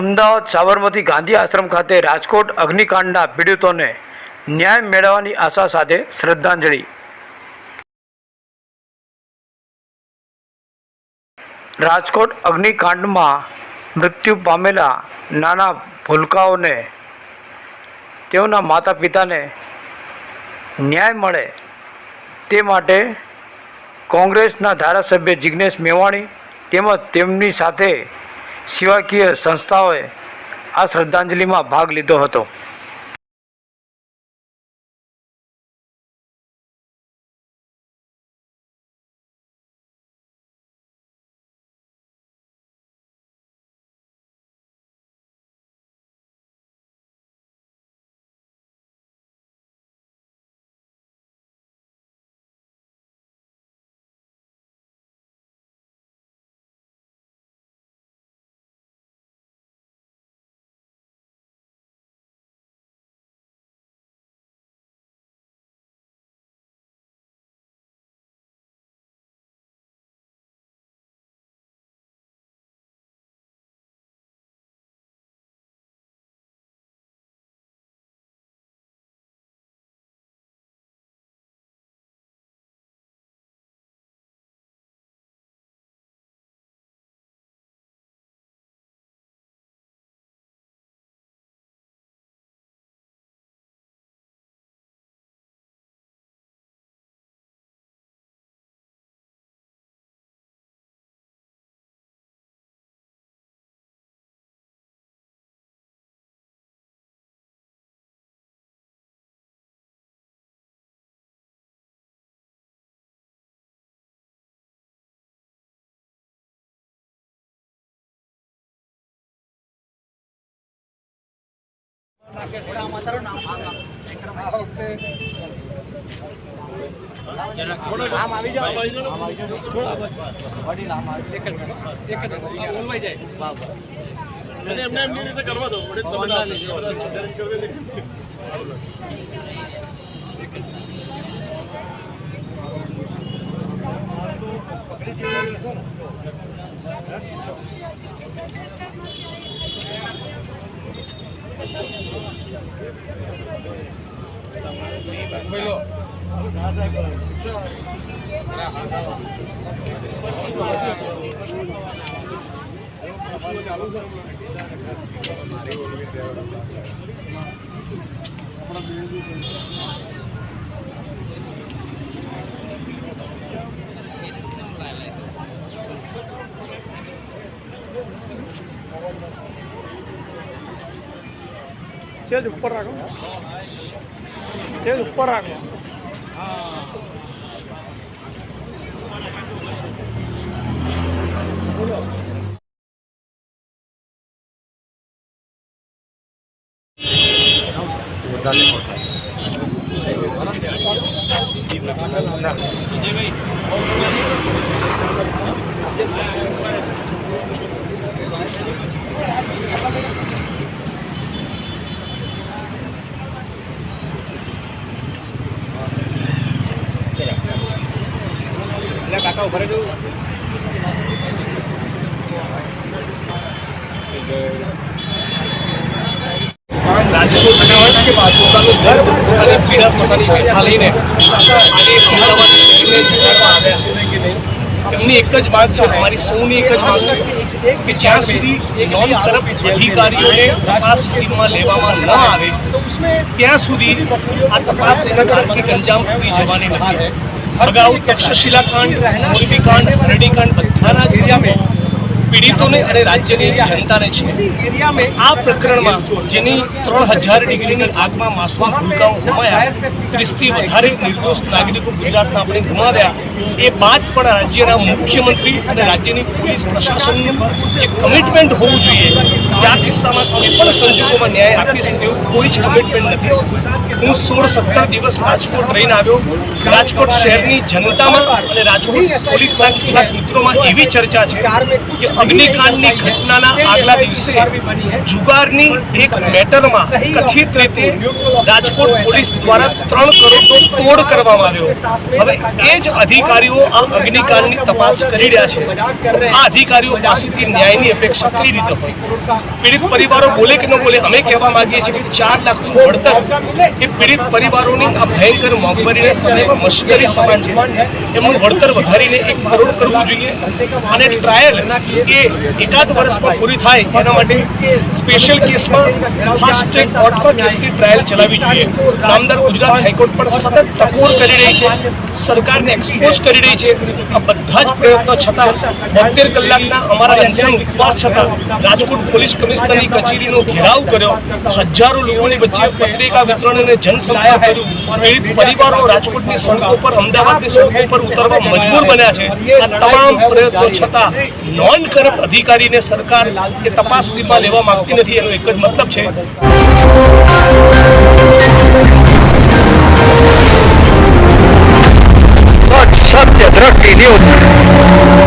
અમદાવાદ સાબરમતી ગાંધી આશ્રમ ખાતે રાજકોટ અગ્નિકાંડના પીડિતોને ન્યાય મેળવવાની આશા સાથે શ્રદ્ધાંજલિ. રાજકોટ અગ્નિકાંડમાં મૃત્યુ પામેલા નાના ભૂલકાઓને, તેઓના માતા પિતાને ન્યાય મળે તે માટે કોંગ્રેસના ધારાસભ્ય જિજ્ઞેશ મેવાણી તેમજ તેમની સાથે સેવાકીય સંસ્થાઓએ આ શ્રદ્ધાંજલિમાં ભાગ લીધો હતો. આમ આવી જાઓ જાય રીતે કરવા દો ના બધા સાધારણ કરી દે. સેજ ઉપર રાખો. સેજ ઉપર રાખો. એટલે કાકા ઊભા રહેજો એમની એક જ માંગ છે, અમારી સૌની એક જ માંગ કે જ્યાં સુધી અધિકારીઓને તપાસ ટીમમાં લેવામાં ન આવે, ત્યાં સુધી આ તપાસ અંજામ સુધી જવાની નથી. અગાઉ તક્ષશિલા કાંડ મોરબી કાંડ હરડી કાંડ બધાના એરિયામાં પીડિતોને અને રાજ્યની જનતાને છે. આ પ્રકરણમાં જેની ત્રણ હજાર ડિગ્રીની આગમાં માસૂમ ભૂલકાઓ ગુમાયા ત્રીસથી વધારે નિર્દોષ નાગરિકો ગુજરાતના આપણે ગુમાવ્યા, એ બાદ પણ રાજ્યના મુખ્યમંત્રી અને રાજ્યની પોલીસ પ્રશાસનનું જે કમિટમેન્ટ હોવું જોઈએ. કે આ કિસ્સામાં કોઈ પણ સંજોગોમાં ન્યાય આપીશું તેવું કોઈ જ કમિટમેન્ટ નથી. હું સોળ સત્તર દિવસ રાજકોટ રહીને આવ્યો. રાજકોટ શહેરની જનતામાં અને રાજકોટ પોલીસના કેટલાક મિત્રોમાં એવી ચર્ચા છે કે અગ્નિકાંડની ઘટનાના આગલા દિવસે જુગારની એક મેટરમાં કથિત રીતે રાજકોટ પોલીસ દ્વારા ત્રણ કરોડનો તોડ કરવામાં આવ્યો. હવે એ જ અધિકારીઓ આ અગ્નિકાંડની તપાસ કરી રહ્યા છે. આ અધિકારીઓ પાસેથી ન્યાયની અપેક્ષા કઈ રીતે હોય? પીડિત પરિવારો બોલે કે ન બોલે, અમે કહેવા માંગીએ છીએ કે ચાર લાખનું વળતર એ પીડિત પરિવારોની આ ભયંકર મોંઘવારીને સમયમાં મશ્કરી સમાન છે. એમનું વળતર વધારીને એક કરોડ કરવું જોઈએ. અને ટ્રાયલ એ એકાદ વર્ષમાં પૂરી થાય એના માટે સ્પેશિયલ કેસમાં ફાસ્ટ ટ્રેક કોર્ટમાં કેસની ટ્રાયલ ચલાવવી જોઈએ. નામદાર ગુજરાત હાઈકોર્ટ પણ સતત ટકોર કરી રહી છે. સરકારને એક્સપોઝ કરી રહી છે. આ બધા જ પ્રયત્નો છતાં બોતેર કલાકના અમારા એન્સન ઉપવાસ છતાં રાજકોટ પોલીસ કમિશનરની કચેરીનો ઘેરાવ કર્યો. હજારો લોકોની વચ્ચે પત્રિકા વિતરણ અને જનસંપર્ક કર્યું પીડિત પરિવારો રાજકોટની સડકો પર અમદાવાદની સડકો પર ઉતરવા મજબૂર બન્યા છે. આ તમામ પ્રયત્નો છતાં નોન તરફ અધિકારીને સરકાર કે તપાસ સુધીમાં લેવા માંગતી નથી, એનો એક જ મતલબ છે. સત્ય દ્રષ્ટિ ન્યૂઝ.